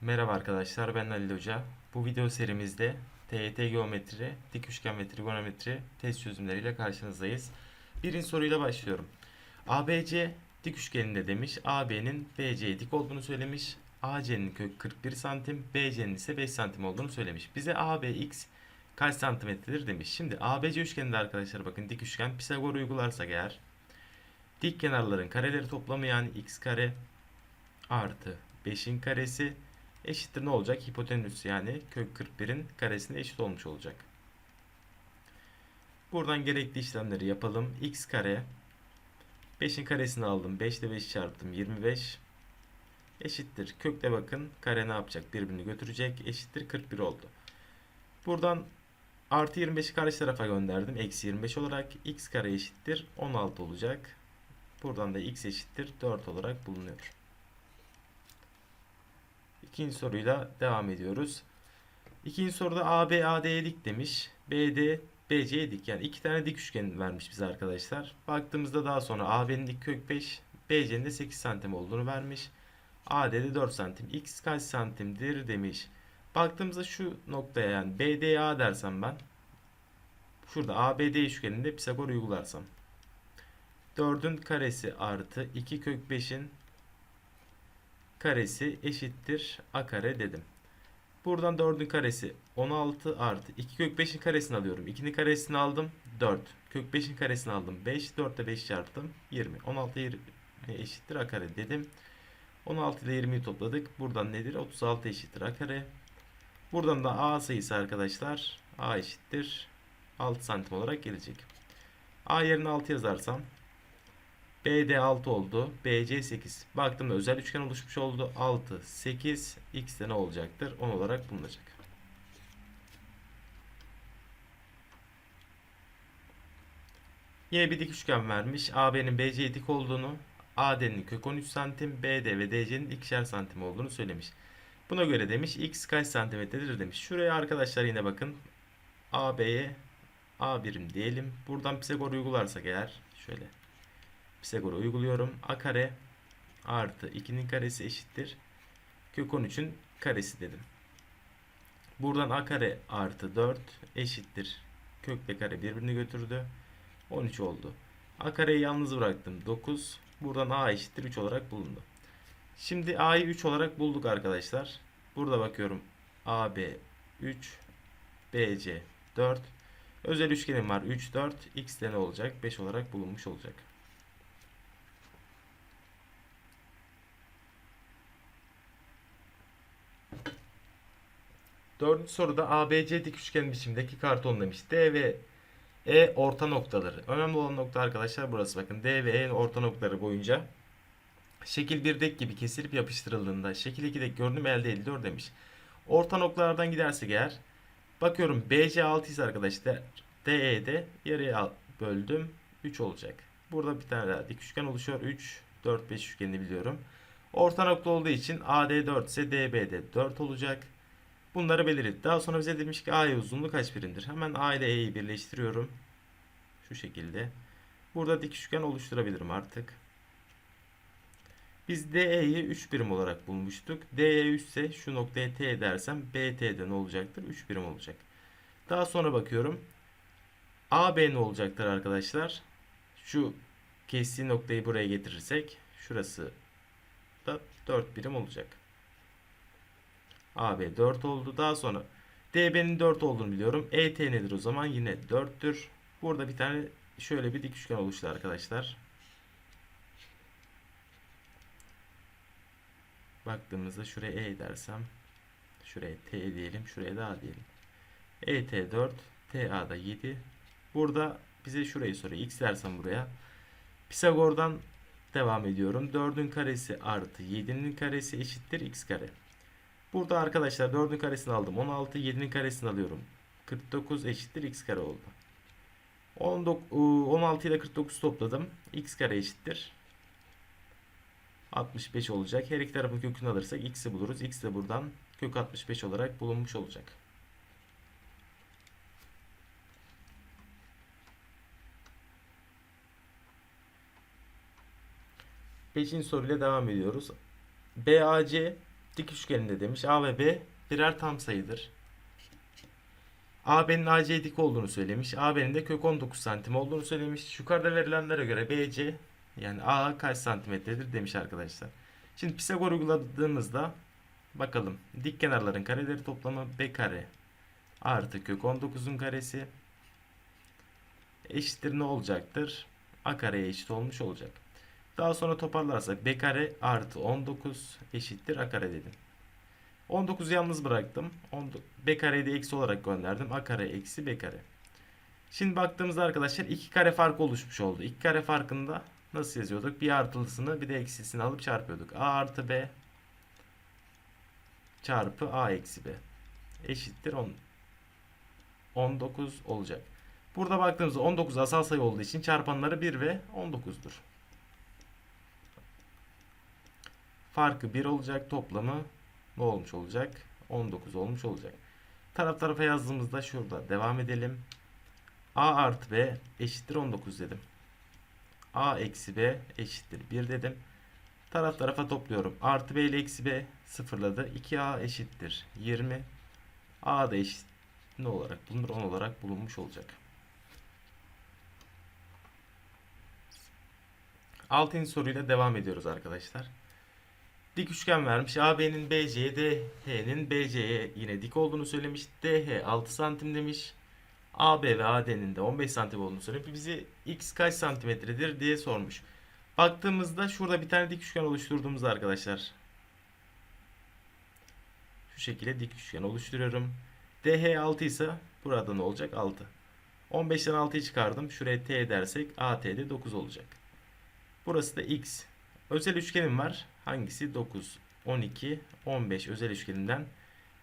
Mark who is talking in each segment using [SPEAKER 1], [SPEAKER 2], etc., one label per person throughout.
[SPEAKER 1] Merhaba arkadaşlar ben Halil Hoca. Bu video serimizde TYT geometri, dik üçgen ve trigonometri test çözümleriyle karşınızdayız. Birinci soruyla başlıyorum. ABC dik üçgeninde demiş. AB'nin BC'ye dik olduğunu söylemiş. AC'nin kök 41 santim, BC'nin ise 5 santim olduğunu söylemiş. Bize ABX kaç santimetredir demiş. Şimdi ABC üçgeninde arkadaşlar bakın dik üçgen Pisagor uygularsak eğer dik kenarların kareleri toplamı yani x kare artı 5'in karesi eşittir ne olacak? Hipotenüs yani kök 41'in karesine eşit olmuş olacak. Buradan gerekli işlemleri yapalım. x kare 5'in karesini aldım. 5 ile 5 çarptım. 25 eşittir. Kökle bakın kare ne yapacak? Birbirini götürecek. Eşittir 41 oldu. Buradan artı 25'i karşı tarafa gönderdim. Eksi 25 olarak x kare eşittir 16 olacak. Buradan da x eşittir 4 olarak bulunuyor. İkinci soruyla devam ediyoruz. İkinci soruda AB dik demiş. BD BC'ye dik. Yani iki tane dik üçgen vermiş bize arkadaşlar. Baktığımızda daha sonra AB'nin dik kök 5, BC'nin de 8 santim olduğunu vermiş. AD'de 4 santim. X kaç santimdir demiş. Baktığımızda şu noktaya yani BDA dersem ben şurada ABD üçgeninde Pisagor uygularsam 4'ün karesi artı 2 kök 5'in karesi eşittir a kare dedim. Buradan 4'ün karesi 16 artı 2 kök 5'in karesini alıyorum. 2'nin karesini aldım 4. Kök 5'in karesini aldım 5. 4 ile 5 çarptım 20. 16 20 eşittir a kare dedim. 16 ile 20'yi topladık. Buradan nedir? 36 eşittir a kare. Buradan da a sayısı arkadaşlar a eşittir 6 santim olarak gelecek. a yerine 6 yazarsam BD 6 oldu. BC 8. Baktığımda özel üçgen oluşmuş oldu. 6, 8. X de ne olacaktır? 10 olarak bulunacak. Yine bir dik üçgen vermiş. AB'nin BC'ye dik olduğunu, AD'nin kök 13 santim, BD ve DC'nin ikişer santim olduğunu söylemiş. Buna göre demiş X kaç santimetredir demiş. Şuraya arkadaşlar yine bakın. AB'ye A birim diyelim. Buradan Pisagor uygularsak eğer şöyle Pisagor'u uyguluyorum. A kare artı 2'nin karesi eşittir. Kök 13'ün karesi dedim. Buradan A kare artı 4 eşittir. Kökle kare birbirini götürdü. 13 oldu. A kareyi yalnız bıraktım. 9. Buradan A eşittir 3 olarak bulundu. Şimdi A'yı 3 olarak bulduk arkadaşlar. Burada bakıyorum. AB 3 BC 4 Özel üçgenim var 3 4 X de ne olacak? 5 olarak bulunmuş olacak. Dördüncü soruda ABC dik üçgen biçimdeki karton demiş. D ve E orta noktaları. Önemli olan nokta arkadaşlar burası bakın. D ve E'nin orta noktaları boyunca şekil 1'deki gibi kesilip yapıştırıldığında şekil 2'deki görünüm elde ediliyor demiş. Orta noktalardan gidersek eğer bakıyorum BC 6 ise arkadaşlar DE'de yarıya böldüm 3 olacak. Burada bir tane daha dik üçgen oluşuyor. 3 4 5 üçgenini biliyorum. Orta nokta olduğu için AD 4 ise DB'de 4 olacak. Bunları belirledik. Daha sonra bize demiş ki AE uzunluğu kaç birimdir? Hemen A ile E'yi birleştiriyorum. Şu şekilde. Burada dik üçgen oluşturabilirim artık. Biz DE'yi 3 birim olarak bulmuştuk. DE 3 ise şu noktaya T dersem BT'de ne olacaktır? 3 birim olacak. Daha sonra bakıyorum. AB ne olacaktır arkadaşlar? Şu kestiği noktayı buraya getirirsek şurası da 4 birim olacak. AB 4 oldu. Daha sonra DB'nin 4 olduğunu biliyorum. ET nedir o zaman? Yine 4'tür. Burada bir tane şöyle bir dik üçgen oluştu arkadaşlar. Baktığımızda şuraya E dersem şuraya T diyelim. Şuraya da A diyelim. ET 4 TA da 7. Burada bize şurayı soruyor. X dersem buraya. Pisagor'dan devam ediyorum. 4'ün karesi artı 7'nin karesi eşittir x kare. Burada arkadaşlar 4'ün karesini aldım. 16, 7'nin karesini alıyorum. 49 eşittir x kare oldu. 19, 16 ile 49 topladım. x kare eşittir. 65 olacak. Her iki tarafın kökünü alırsak x'i buluruz. x de buradan kök 65 olarak bulunmuş olacak. Beşinci soruyla devam ediyoruz. BAC dik üçgeninde demiş A ve B birer tam sayıdır. AB'nin AC'ye dik olduğunu söylemiş. AB'nin de kök 19 santim olduğunu söylemiş. Yukarıda verilenlere göre BC yani A kaç santimetredir demiş arkadaşlar. Şimdi Pisagor uyguladığımızda bakalım. Dik kenarların kareleri toplamı B kare artı kök 19'un karesi eşittir ne olacaktır? A kareye eşit olmuş olacak. Daha sonra toparlarsak B kare artı 19 eşittir A kare dedim. 19'u yalnız bıraktım. 10 B kareyi de eksi olarak gönderdim. A kare eksi B kare. Şimdi baktığımızda arkadaşlar iki kare farkı oluşmuş oldu. İki kare farkında nasıl yazıyorduk? Bir artılısını bir de eksisini alıp çarpıyorduk. A artı B çarpı A eksi B eşittir 10. 19 olacak. Burada baktığımızda 19 asal sayı olduğu için çarpanları 1 ve 19'dur. Farkı 1 olacak. Toplamı ne olmuş olacak? 19 olmuş olacak. Taraf tarafa yazdığımızda şurada devam edelim. A artı B eşittir 19 dedim. A eksi B eşittir 1 dedim. Taraf tarafa topluyorum. Artı B ile eksi B sıfırladı. 2A eşittir 20. A da eşit ne olarak bulunur? 10 olarak bulunmuş olacak. Altıncı soruyla devam ediyoruz arkadaşlar. Dik üçgen vermiş. AB'nin BC'ye, DH'nin BC'ye yine dik olduğunu söylemiş. DH 6 santim demiş. AB ve AD'nin de 15 santim olduğunu söylemiş. Bizi x kaç santimetredir diye sormuş. Baktığımızda şurada bir tane dik üçgen oluşturduğumuzda arkadaşlar. Şu şekilde dik üçgen oluşturuyorum. DH 6 ise burada ne olacak? 6. 15'ten 6'yı çıkardım. Şuraya T dersek AT de 9 olacak. Burası da X. Özel üçgenim var. Hangisi? 9, 12, 15 özel üçgeninden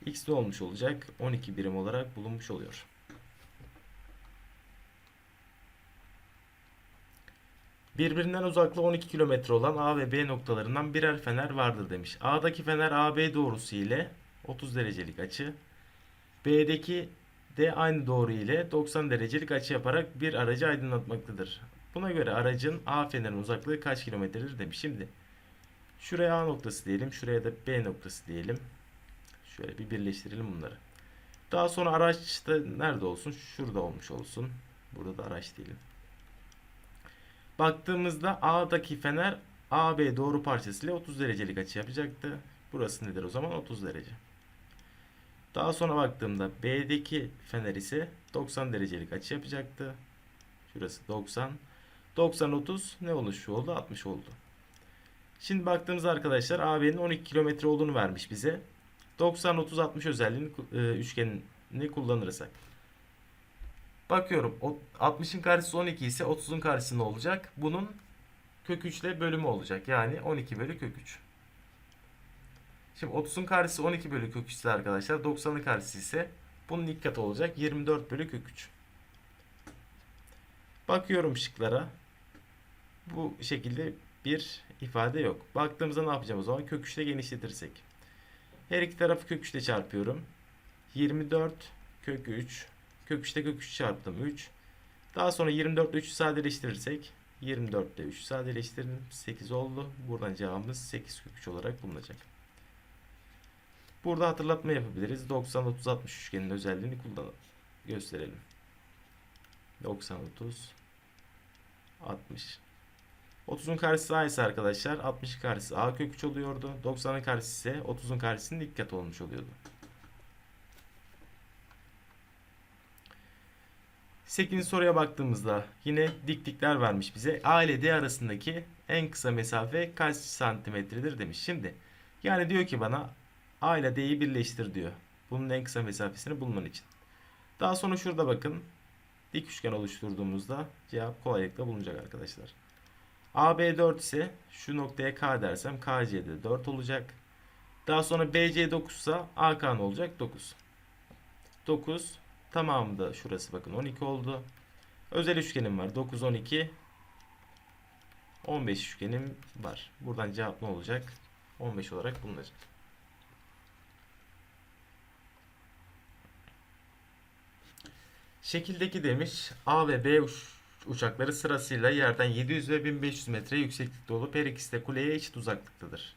[SPEAKER 1] X ne olmuş olacak? 12 birim olarak bulunmuş oluyor. Birbirinden uzaklığı 12 kilometre olan A ve B noktalarından birer fener vardır demiş. A'daki fener AB doğrusu ile 30 derecelik açı. B'deki de aynı doğru ile 90 derecelik açı yaparak bir aracı aydınlatmaktadır. Buna göre aracın A fenerin uzaklığı kaç kilometredir demiş. Şimdi şuraya A noktası diyelim. Şuraya da B noktası diyelim. Şöyle bir birleştirelim bunları. Daha sonra araç da nerede olsun? Şurada olmuş olsun. Burada da araç diyelim. Baktığımızda A'daki fener AB doğru parçasıyla 30 derecelik açı yapacaktı. Burası nedir o zaman? 30 derece. Daha sonra baktığımda B'deki fener ise 90 derecelik açı yapacaktı. Şurası 90. 90 30 ne olmuş oldu? 60 oldu. Şimdi baktığımızda arkadaşlar AB'nin 12 kilometre olduğunu vermiş bize. 90 30 60 özelliğini e, üçgenini kullanırsak. Bakıyorum. 60'ın karşısı 12 ise 30'un karşısı ne olacak? Bunun kök 3 ile bölümü olacak. Yani 12 bölü kök 3. Şimdi 30'un karşısı 12 bölü kök 3 ise arkadaşlar 90'ın karşısı ise bunun ilk katı olacak 24 bölü kök 3. Bakıyorum şıklara. Bu şekilde bir ifade yok. Baktığımızda ne yapacağım o zaman? Kök 3 ile genişletirsek. Her iki tarafı kök 3 ile çarpıyorum. 24 kök 3 kök 3'te kök 3 çarptım 3. Daha sonra 24 ile 3'ü sadeleştirirsek 24 ile 3'ü sadeleştirdim 8 oldu. Buradan cevabımız 8 kök 3 olarak bulunacak. Burada hatırlatma yapabiliriz. 90 30 60 üçgenin özelliğini kullanalım. Gösterelim. 90 30 60 30'un karşısı A ise arkadaşlar 60'ın karşısı A kök 3 oluyordu. 90'ın karşısı ise 30'un karşısının ilk katı olmuş oluyordu. 8. soruya baktığımızda yine diklikler vermiş bize. A ile D arasındaki en kısa mesafe kaç santimetredir demiş. Şimdi yani diyor ki bana A ile D'yi birleştir diyor. Bunun en kısa mesafesini bulman için. Daha sonra şurada bakın. Dik üçgen oluşturduğumuzda cevap kolaylıkla bulunacak arkadaşlar. AB 4 ise şu noktaya K dersem KC'de 4 olacak. Daha sonra BC 9 ise AK ne olacak? 9. 9 tamamı da şurası bakın 12 oldu. Özel üçgenim var. 9 12 15 üçgenim var. Buradan cevap ne olacak? 15 olarak bulunacak. Şekildeki demiş A ve B uç- uçakları sırasıyla yerden 700 ve 1500 metre yükseklikte olup her ikisi de kuleye eşit uzaklıktadır.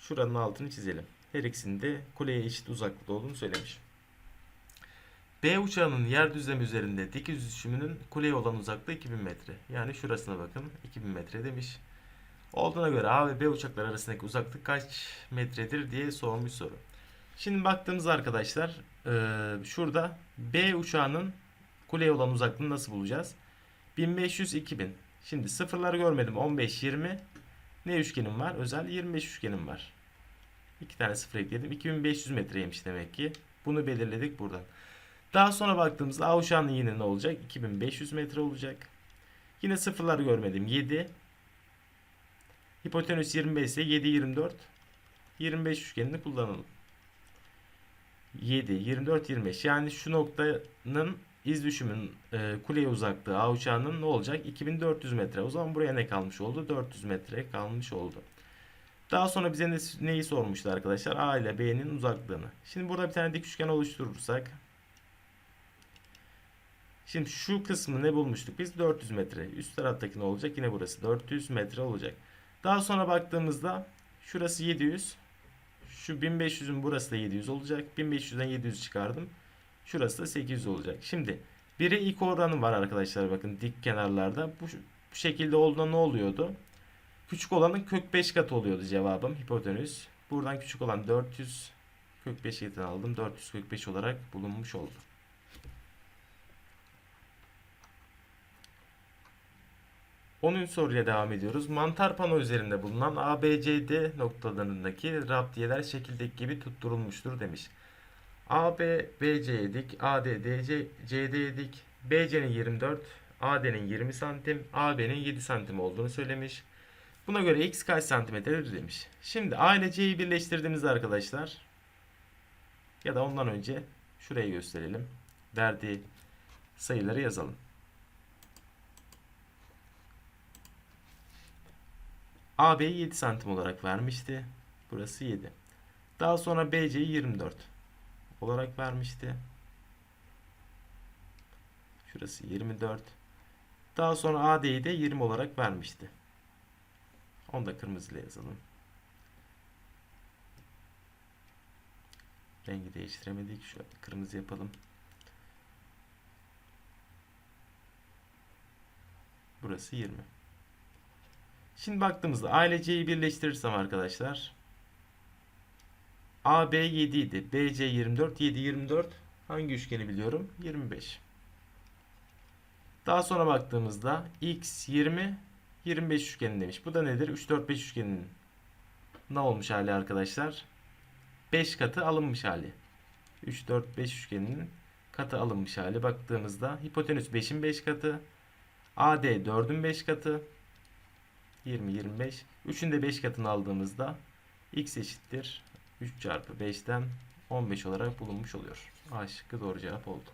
[SPEAKER 1] Şuranın altını çizelim. Her ikisinin de kuleye eşit uzaklıkta olduğunu söylemiş. B uçağının yer düzlemi üzerinde dik düşümünün kuleye olan uzaklığı 2000 metre. Yani şurasına bakın 2000 metre demiş. Olduğuna göre A ve B uçaklar arasındaki uzaklık kaç metredir diye sormuş soru. Şimdi baktığımız arkadaşlar şurada B uçağının kuleye olan uzaklığını nasıl bulacağız? 1500 2000. Şimdi sıfırları görmedim. 15 20. Ne üçgenim var? Özel 25 üçgenim var. İki tane sıfır ekledim. 2500 metreymiş demek ki. Bunu belirledik buradan. Daha sonra baktığımızda A uçağının yine ne olacak? 2500 metre olacak. Yine sıfırları görmedim. 7. Hipotenüs 25 ise 7 24. 25 üçgenini kullanalım. 7, 24, 25. Yani şu noktanın iz düşümün e, kuleye uzaklığı A uçağının ne olacak? 2400 metre. O zaman buraya ne kalmış oldu? 400 metre kalmış oldu. Daha sonra bize ne, neyi sormuştu arkadaşlar? A ile B'nin uzaklığını. Şimdi burada bir tane dik üçgen oluşturursak. Şimdi şu kısmı ne bulmuştuk? Biz 400 metre. Üst taraftaki ne olacak? Yine burası 400 metre olacak. Daha sonra baktığımızda şurası 700. Şu 1500'ün burası da 700 olacak. 1500'den 700 çıkardım. Şurası da 800 olacak. Şimdi 1'e ilk oranı var arkadaşlar bakın dik kenarlarda. Bu, bu şekilde olduğunda ne oluyordu? Küçük olanın kök 5 katı oluyordu cevabım hipotenüs. Buradan küçük olan 400 kök 5 katını aldım. 400 kök 5 olarak bulunmuş oldu. Onun soruyla devam ediyoruz. Mantar pano üzerinde bulunan ABCD noktalarındaki raptiyeler şekildeki gibi tutturulmuştur demiş. AB, BC'ye dik, AD, DC, CD'ye dik, BC'nin 24, AD'nin 20 santim, AB'nin 7 santim olduğunu söylemiş. Buna göre x kaç santimetredir demiş. Şimdi A ile C'yi birleştirdiğimizde arkadaşlar ya da ondan önce şurayı gösterelim. Verdiği sayıları yazalım. AB'yi 7 santim olarak vermişti. Burası 7. Daha sonra BC'yi 24 olarak vermişti. Şurası 24. Daha sonra AD'yi de 20 olarak vermişti. Onu da kırmızıyla yazalım. Rengi değiştiremedik. Şöyle kırmızı yapalım. Burası 20. Şimdi baktığımızda A ile C'yi birleştirirsem arkadaşlar AB 7 idi. BC 24. 7 24. Hangi üçgeni biliyorum? 25. Daha sonra baktığımızda X 20 25 üçgeni demiş. Bu da nedir? 3 4 5 üçgeninin ne olmuş hali arkadaşlar? 5 katı alınmış hali. 3 4 5 üçgeninin katı alınmış hali. Baktığımızda hipotenüs 5'in 5 katı. AD 4'ün 5 katı. 20 25. 3'ün de 5 katını aldığımızda x eşittir 3 çarpı 5'ten 15 olarak bulunmuş oluyor. A şıkkı doğru cevap oldu.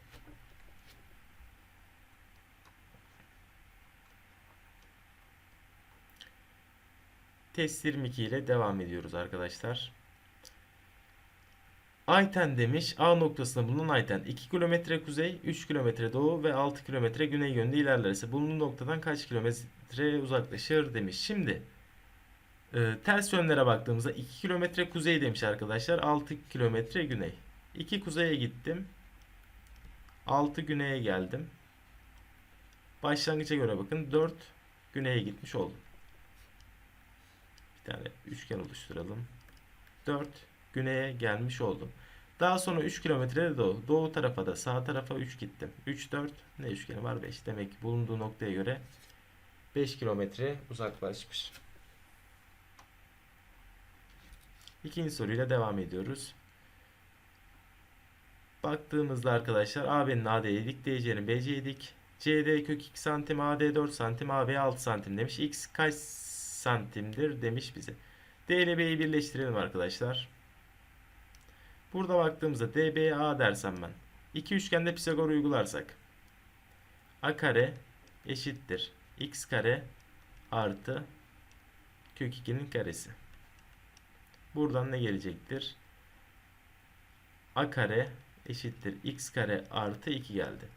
[SPEAKER 1] Test 22 ile devam ediyoruz arkadaşlar. Ayten demiş A noktasında bulunan Ayten 2 kilometre kuzey, 3 kilometre doğu ve 6 kilometre güney yönünde ilerlerse bulunduğu noktadan kaç kilometre uzaklaşır demiş. Şimdi e, ters yönlere baktığımızda 2 kilometre kuzey demiş arkadaşlar. 6 kilometre güney. 2 kuzeye gittim. 6 güneye geldim. Başlangıça göre bakın 4 güneye gitmiş oldum. Bir tane üçgen oluşturalım. 4 güneye gelmiş oldum. Daha sonra 3 kilometre doğu. Doğu tarafa da sağ tarafa 3 gittim. 3 4 ne üçgeni var 5. Demek ki bulunduğu noktaya göre 5 kilometre uzaklaşmış. İkinci soruyla devam ediyoruz. Baktığımızda arkadaşlar AB'nin AD'ye dik, DC'nin BC'ye dik. CD kök 2 santim, AD 4 santim, AB 6 santim demiş. X kaç santimdir demiş bize. D ile B'yi birleştirelim arkadaşlar. Burada baktığımızda DB'ye A dersem ben. İki üçgende Pisagor uygularsak. A kare eşittir. X kare artı kök 2'nin karesi. Buradan ne gelecektir? A kare eşittir. X kare artı 2 geldi.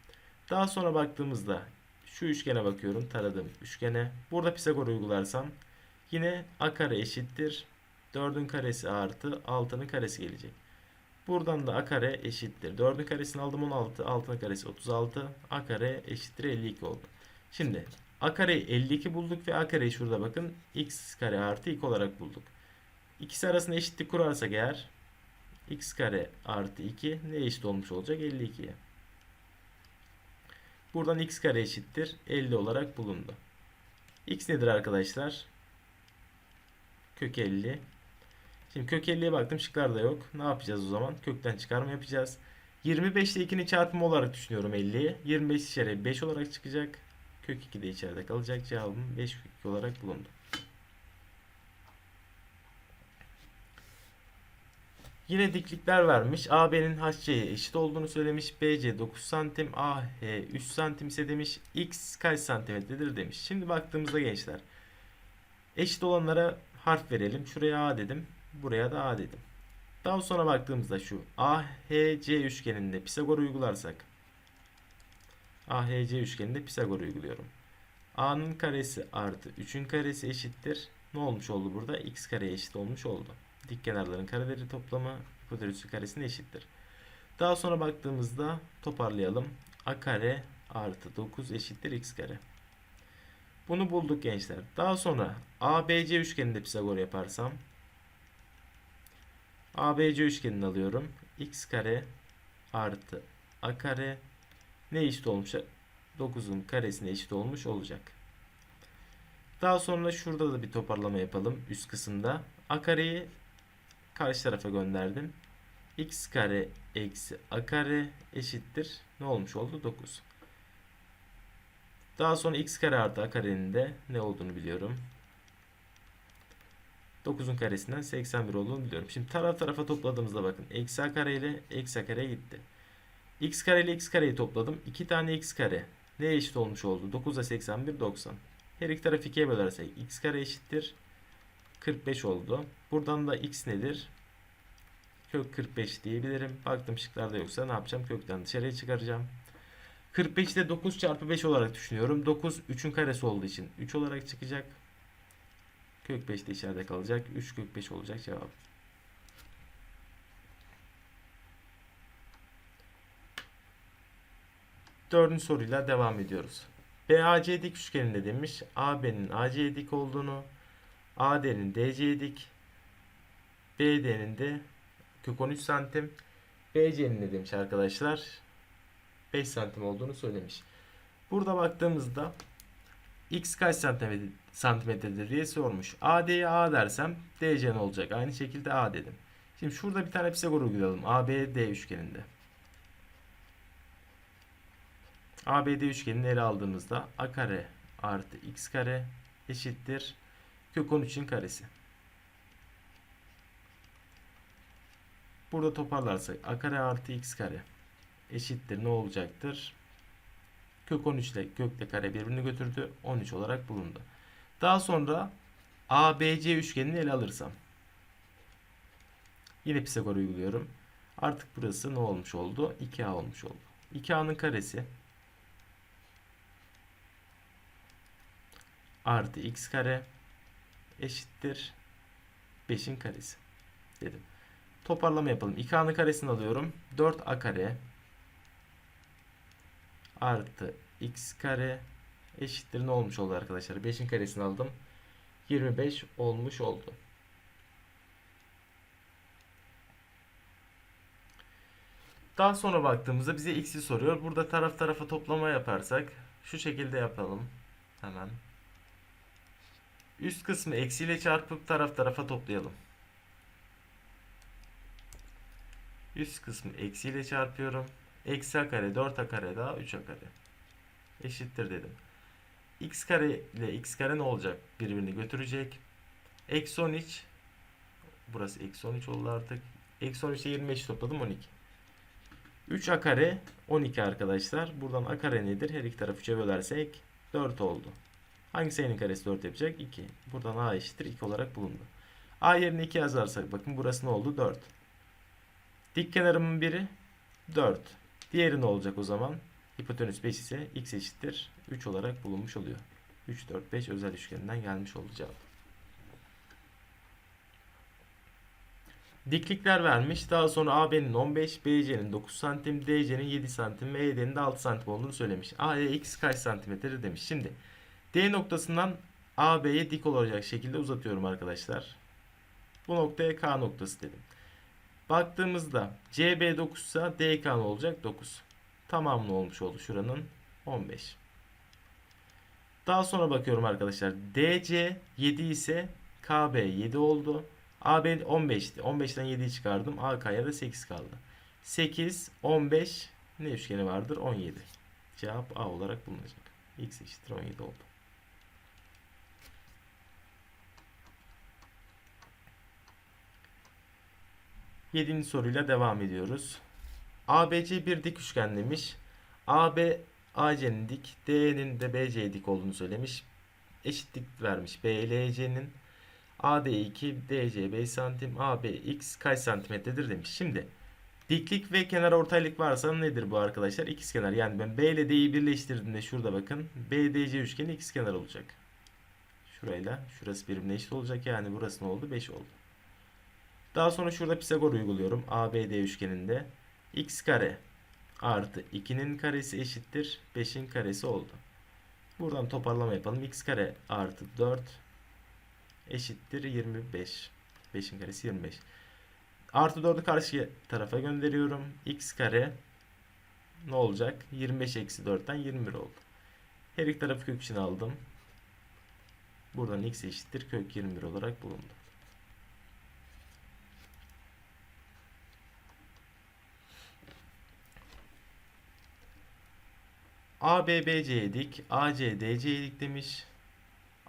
[SPEAKER 1] Daha sonra baktığımızda şu üçgene bakıyorum. Taradığım üçgene. Burada Pisagor uygularsam yine A kare eşittir. 4'ün karesi artı 6'nın karesi gelecek. Buradan da a kare eşittir. 4'ün karesini aldım 16. 6'nın karesi 36. a kare eşittir 52 oldu. Şimdi a kareyi 52 bulduk ve a kareyi şurada bakın x kare artı 2 olarak bulduk. İkisi arasında eşitlik kurarsak eğer x kare artı 2 ne eşit olmuş olacak? 52'ye. Buradan x kare eşittir 50 olarak bulundu. x nedir arkadaşlar? Kök 50. Şimdi kök 50'ye baktım şıklarda yok. Ne yapacağız o zaman? Kökten çıkarma yapacağız. 25 ile 2'nin çarpımı olarak düşünüyorum 50'yi. 25 içeri 5 olarak çıkacak. Kök 2 de içeride kalacak. Cevabım 5 kök 2 olarak bulundu. Yine diklikler vermiş. AB'nin HC'ye eşit olduğunu söylemiş. BC 9 santim, AH 3 santim ise demiş. X kaç santimetredir demiş. Şimdi baktığımızda gençler. Eşit olanlara harf verelim. Şuraya A dedim. Buraya da A dedim. Daha sonra baktığımızda şu AHC üçgeninde Pisagor uygularsak AHC üçgeninde Pisagor uyguluyorum. A'nın karesi artı 3'ün karesi eşittir. Ne olmuş oldu burada? X kareye eşit olmuş oldu. Dik kenarların kareleri toplamı hipotenüsü karesine eşittir. Daha sonra baktığımızda toparlayalım. A kare artı 9 eşittir x kare. Bunu bulduk gençler. Daha sonra ABC üçgeninde Pisagor yaparsam ABC üçgenini alıyorum. x kare artı a kare ne eşit olmuş? 9'un karesine eşit olmuş olacak. Daha sonra şurada da bir toparlama yapalım üst kısımda. a kareyi karşı tarafa gönderdim. x kare eksi a kare eşittir. Ne olmuş oldu? 9. Daha sonra x kare artı a karenin de ne olduğunu biliyorum. 9'un karesinden 81 olduğunu biliyorum. Şimdi taraf tarafa topladığımızda bakın. Eksi a kare ile eksi a kare gitti. x kare ile x kareyi topladım. 2 tane x kare. Ne eşit olmuş oldu? 9'a 81 90. Her iki tarafı 2'ye bölersek x kare eşittir. 45 oldu. Buradan da x nedir? Kök 45 diyebilirim. Baktım şıklarda yoksa ne yapacağım? Kökten dışarıya çıkaracağım. 45'i de 9 çarpı 5 olarak düşünüyorum. 9 3'ün karesi olduğu için 3 olarak çıkacak. Kök 5 de içeride kalacak. 3 kök 5 olacak cevap. Dördüncü soruyla devam ediyoruz. BAC dik üçgeninde demiş. AB'nin AC dik olduğunu, AD'nin DC dik, BD'nin de kök 13 santim, BC'nin de demiş arkadaşlar 5 santim olduğunu söylemiş. Burada baktığımızda x kaç santimetre, santimetredir diye sormuş. AD'ye A dersem DC ne olacak? Aynı şekilde A dedim. Şimdi şurada bir tane Pisagor uygulayalım. ABD üçgeninde. ABD üçgenini ele aldığımızda A kare artı x kare eşittir kök 13'ün karesi. Burada toparlarsak A kare artı x kare eşittir ne olacaktır? Kök 13 ile kökle kare birbirini götürdü. 13 olarak bulundu. Daha sonra ABC üçgenini ele alırsam yine Pisagor uyguluyorum. Artık burası ne olmuş oldu? 2A olmuş oldu. 2A'nın karesi artı x kare eşittir 5'in karesi dedim. Toparlama yapalım. 2a'nın karesini alıyorum. 4a kare artı x kare eşittir ne olmuş oldu arkadaşlar? 5'in karesini aldım. 25 olmuş oldu. Daha sonra baktığımızda bize x'i soruyor. Burada taraf tarafa toplama yaparsak şu şekilde yapalım. Hemen. Üst kısmı eksiyle çarpıp taraf tarafa toplayalım. Üst kısmı eksiyle çarpıyorum. Eksi a kare 4a kare daha 3a kare. Eşittir dedim. x kare ile x kare ne olacak? Birbirini götürecek. Eksi 13 Burası eksi 13 oldu artık. Eksi 13 ile 25 topladım 12. 3a kare 12 arkadaşlar. Buradan a kare nedir? Her iki tarafı 3'e bölersek 4 oldu. Hangi sayının karesi 4 yapacak? 2. Buradan a eşittir 2 olarak bulundu. a yerine 2 yazarsak bakın burası ne oldu? 4. Dik kenarımın biri 4. Diğeri ne olacak o zaman? Hipotenüs 5 ise x eşittir 3 olarak bulunmuş oluyor. 3, 4, 5 özel üçgeninden gelmiş cevap. Diklikler vermiş. Daha sonra AB'nin 15, BC'nin 9 santim, DC'nin 7 santim ve ED'nin de 6 santim olduğunu söylemiş. AEX kaç santimetredir demiş. Şimdi D noktasından AB'ye dik olacak şekilde uzatıyorum arkadaşlar. Bu noktaya K noktası dedim. Baktığımızda CB 9 ise DK olacak? 9. Tamamı olmuş oldu şuranın 15. Daha sonra bakıyorum arkadaşlar. DC 7 ise KB 7 oldu. AB 15'ti. 15'ten 7'yi çıkardım. AK'ya da 8 kaldı. 8, 15 ne üçgeni vardır? 17. Cevap A olarak bulunacak. X eşittir 17 oldu. Yedinci soruyla devam ediyoruz. ABC bir dik üçgen demiş. AB AC'nin dik, D'nin de BC'ye dik olduğunu söylemiş. Eşitlik vermiş BLC'nin. AD 2, DC 5 santim, AB x kaç santimetredir demiş. Şimdi diklik ve kenar ortaylık varsa nedir bu arkadaşlar? İkizkenar. Yani ben B ile D'yi birleştirdiğimde şurada bakın. BDC üçgeni ikizkenar olacak. Şurayla şurası birbirine eşit olacak. Yani burası ne oldu? 5 oldu. Daha sonra şurada Pisagor uyguluyorum. ABD üçgeninde x kare artı 2'nin karesi eşittir 5'in karesi oldu. Buradan toparlama yapalım. x kare artı 4 eşittir 25. 5'in karesi 25. Artı 4'ü karşı tarafa gönderiyorum. x kare ne olacak? 25 eksi 4'ten 21 oldu. Her iki tarafı kök içine aldım. Buradan x eşittir kök 21 olarak bulundu. AB BC'ye dik, AC DC'ye dik demiş.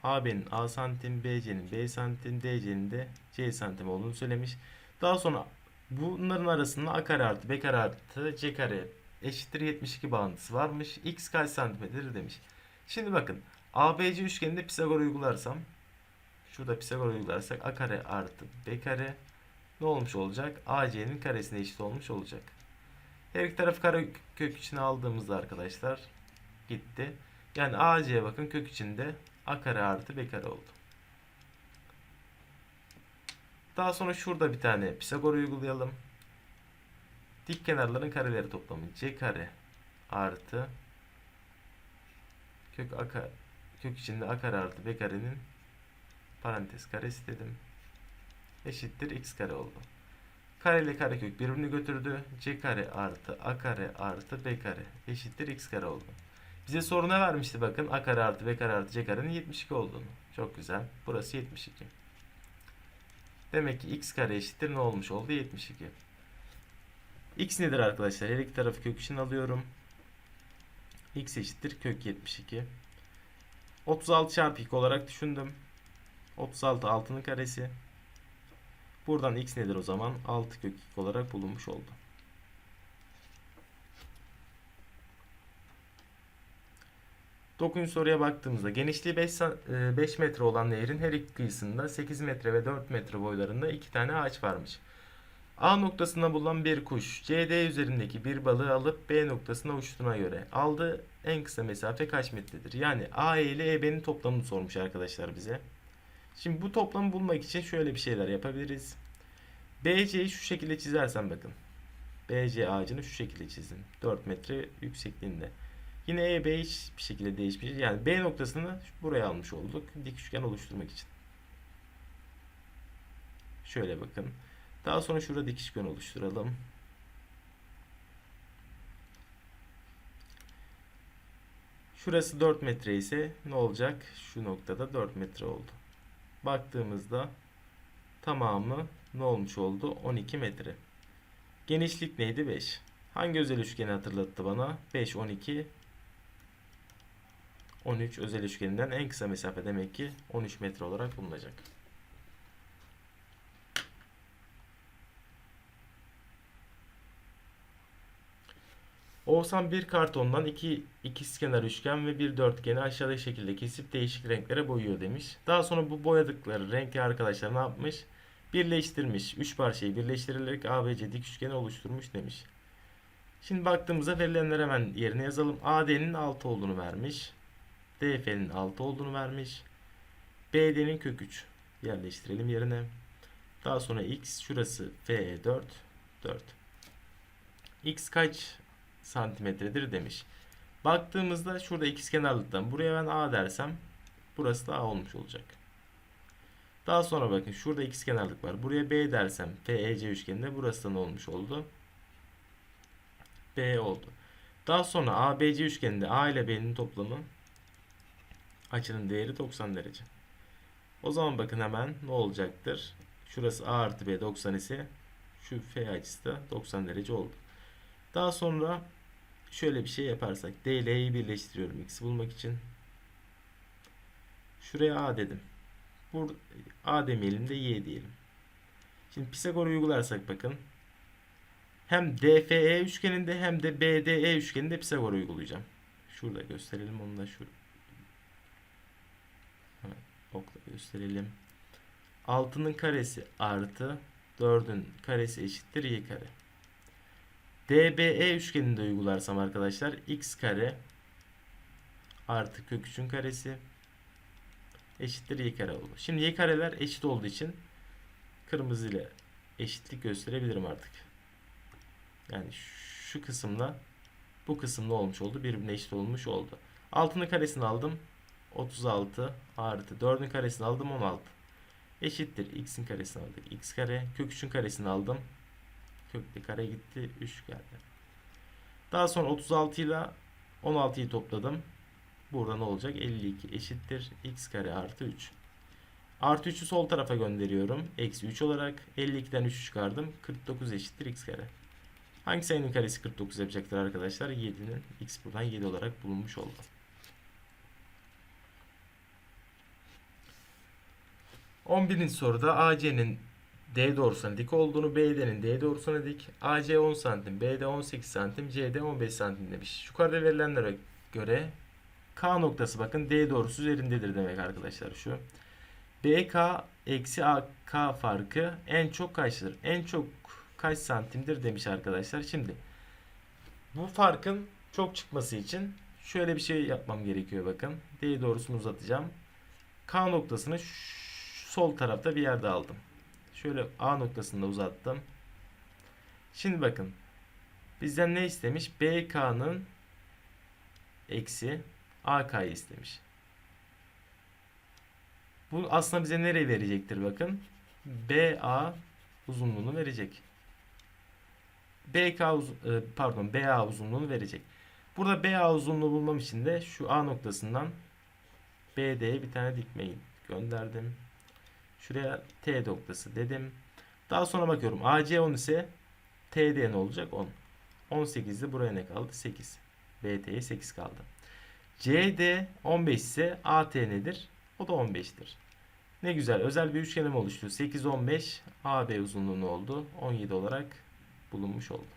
[SPEAKER 1] AB'nin A santim, BC'nin B santim, DC'nin de C santim olduğunu söylemiş. Daha sonra bunların arasında A kare artı B kare artı C kare eşittir 72 bağıntısı varmış. X kaç santimetredir demiş. Şimdi bakın ABC üçgeninde Pisagor uygularsam şurada Pisagor uygularsak A kare artı B kare ne olmuş olacak? AC'nin karesine eşit olmuş olacak. Her iki tarafı kare kök içine aldığımızda arkadaşlar gitti. Yani AC'ye bakın kök içinde A kare artı B kare oldu. Daha sonra şurada bir tane Pisagor uygulayalım. Dik kenarların kareleri toplamı C kare artı kök A kare, kök içinde A kare artı B karenin parantez karesi dedim. Eşittir X kare oldu. Kare ile karekök birbirini götürdü. C kare artı A kare artı B kare eşittir X kare oldu. Bize soru ne vermişti bakın. A kare artı B kare artı C karenin 72 olduğunu. Çok güzel. Burası 72. Demek ki x kare eşittir ne olmuş oldu? 72. X nedir arkadaşlar? Her iki tarafı kök için alıyorum. X eşittir kök 72. 36 çarpı 2 olarak düşündüm. 36 altının karesi. Buradan x nedir o zaman? 6 kök 2 olarak bulunmuş oldu. Dokuzuncu soruya baktığımızda genişliği 5, 5 metre olan nehrin her iki kıyısında 8 metre ve 4 metre boylarında iki tane ağaç varmış. A noktasında bulunan bir kuş CD üzerindeki bir balığı alıp B noktasına uçtuğuna göre aldığı en kısa mesafe kaç metredir? Yani A ile EB'nin toplamını sormuş arkadaşlar bize. Şimdi bu toplamı bulmak için şöyle bir şeyler yapabiliriz. BC'yi şu şekilde çizersem bakın. BC ağacını şu şekilde çizdim. 4 metre yüksekliğinde. Yine EB hiçbir şekilde değişmeyecek. Yani B noktasını buraya almış olduk. Dik üçgen oluşturmak için. Şöyle bakın. Daha sonra şurada dik üçgen oluşturalım. Şurası 4 metre ise ne olacak? Şu noktada 4 metre oldu. Baktığımızda tamamı ne olmuş oldu? 12 metre. Genişlik neydi? 5. Hangi özel üçgeni hatırlattı bana? 5, 12, 13 özel üçgeninden en kısa mesafe demek ki 13 metre olarak bulunacak. Oğuzhan bir kartondan iki ikizkenar üçgen ve bir dörtgeni aşağıdaki şekilde kesip değişik renklere boyuyor demiş. Daha sonra bu boyadıkları renkli arkadaşlar ne yapmış? Birleştirmiş. Üç parçayı birleştirilerek ABC dik üçgeni oluşturmuş demiş. Şimdi baktığımızda verilenleri hemen yerine yazalım. AD'nin 6 olduğunu vermiş. DF'nin 6 olduğunu vermiş. BD'nin kök 3 yerleştirelim yerine. Daha sonra x şurası FE 4 4. X kaç santimetredir demiş. Baktığımızda şurada ikizkenarlıktan buraya ben A dersem burası da A olmuş olacak. Daha sonra bakın şurada ikizkenarlık var. Buraya B dersem FEC üçgeninde burası da ne olmuş oldu? B oldu. Daha sonra ABC üçgeninde A ile B'nin toplamı açının değeri 90 derece. O zaman bakın hemen ne olacaktır? Şurası A artı B 90 ise şu F açısı da 90 derece oldu. Daha sonra şöyle bir şey yaparsak D ile E'yi birleştiriyorum X'i bulmak için. Şuraya A dedim. Bur A demeyelim de Y diyelim. Şimdi Pisagor'u uygularsak bakın. Hem DFE üçgeninde hem de BDE üçgeninde Pisagor uygulayacağım. Şurada gösterelim onu da şu. Okla gösterelim. 6'nın karesi artı 4'ün karesi eşittir y kare. DBE üçgeninde uygularsam arkadaşlar x kare artı kök 3'ün karesi eşittir y kare oldu. Şimdi y kareler eşit olduğu için kırmızı ile eşitlik gösterebilirim artık. Yani şu kısımla bu kısımda olmuş oldu. Birbirine eşit olmuş oldu. 6'nın karesini aldım. 36 artı 4'ün karesini aldım 16. Eşittir. X'in karesini aldık. X kare. Kök 3'ün karesini aldım. Kökte kare gitti. 3 geldi. Daha sonra 36 ile 16'yı topladım. Burada ne olacak? 52 eşittir. X kare artı 3. Artı 3'ü sol tarafa gönderiyorum. Eksi 3 olarak 52'den 3 çıkardım. 49 eşittir x kare. Hangi sayının karesi 49 yapacaktır arkadaşlar? 7'nin x buradan 7 olarak bulunmuş oldu. On birinci soruda AC'nin D doğrusuna dik olduğunu, BD'nin D doğrusuna dik. AC 10 santim, BD 18 santim, CD 15 santim demiş. Yukarıda verilenlere göre K noktası bakın D doğrusu üzerindedir demek arkadaşlar şu. BK eksi AK farkı en çok kaçtır? En çok kaç santimdir demiş arkadaşlar. Şimdi bu farkın çok çıkması için şöyle bir şey yapmam gerekiyor bakın. D doğrusunu uzatacağım. K noktasını sol tarafta bir yerde aldım. Şöyle A noktasında uzattım. Şimdi bakın. Bizden ne istemiş? BK'nın eksi AK'yı istemiş. Bu aslında bize nereye verecektir bakın. BA uzunluğunu verecek. BK e, pardon BA uzunluğunu verecek. Burada BA uzunluğu bulmam için de şu A noktasından BD'ye bir tane dikmeyi gönderdim. Şuraya T noktası dedim. Daha sonra bakıyorum. AC 10 ise TD ne olacak? 10. 18'de buraya ne kaldı? 8. BT'ye 8 kaldı. CD 15 ise AT nedir? O da 15'tir. Ne güzel. Özel bir üçgenim oluştu. 8 15 AB uzunluğu oldu. 17 olarak bulunmuş oldu.